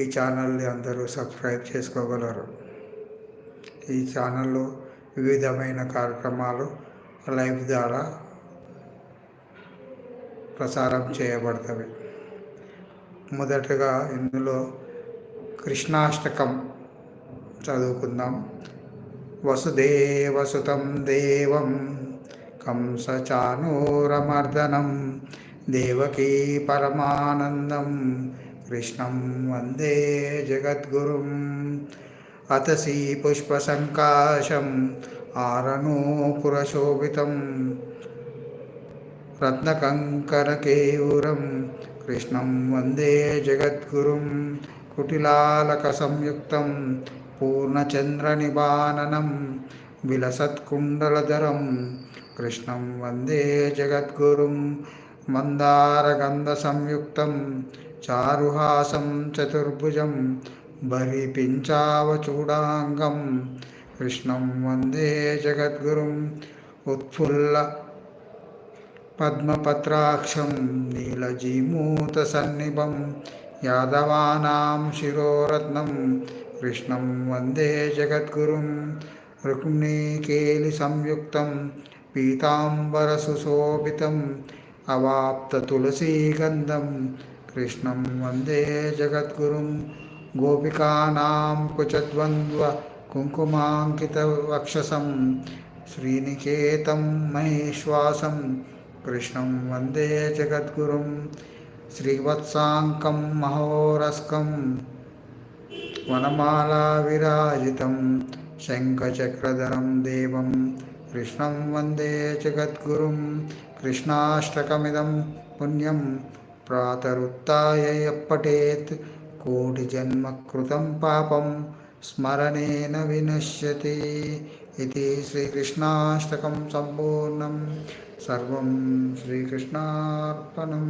ఈ ఛానల్ని అందరూ సబ్స్క్రైబ్ చేసుకోగలరు. ఈ ఛానల్లో వివిధమైన కార్యక్రమాలు లైవ్ ద్వారా ప్రసారం చేయబడతవి మొదటగా ఇందులో కృష్ణాష్టకం చదువుకుందాం. వసుదేవసుతం దేవం కంసచానూరమర్దనం దేవకీ పరమానందం कृष्णं वन्दे जगद्गुरुम्। जगद्गुरुं अथसिपुष्पसङ्काशम् आरणपुरशोभितं रत्नकङ्कणकेयूरं कृष्णं वन्दे जगद्गुरुं कुटिलालकसंयुक्तं पूर्णचन्द्रनिबाननं विलसत्कुण्डलधरं कृष्णं वन्दे जगद्गुरुं मन्दारगन्धसंयुक्तं చారుహాసం చతుర్భుజం బరిపించావచూడాంగం కృష్ణం వందే జగద్గురుం ఉత్ఫుల్ల పద్మపత్రాక్షం నీలజీమూతసన్నిభం యాదవానాం శిరోరత్నం కృష్ణం వందే జగద్గురుం రుక్మిణీకేలి సంయుక్తం పీతాంబరసుశోభితం అవాప్తతులసీగంధం कृष्ण वंदे जगद्गु गोपिकानां कुचद्वन्द्वकुङ्कुमाङ्कितवक्षसं श्रीनिकेतं कृष्ण वंदे वंदे जगद्गुरुं महोरस्क महोरस्कं वनमालाविराजितं शङ्खचक्रधरं देवं कृष्णं वंदे जगद्गुरुं कृष्णाष्टकमिदं ప్రాతరుత్య ఎప్పటేత్ కోటి జన్మ కృతం పాపం స్మరణేన వినశ్యతి ఇది శ్రీకృష్ణాష్టకం సంపూర్ణం. సర్వం శ్రీకృష్ణార్పణం.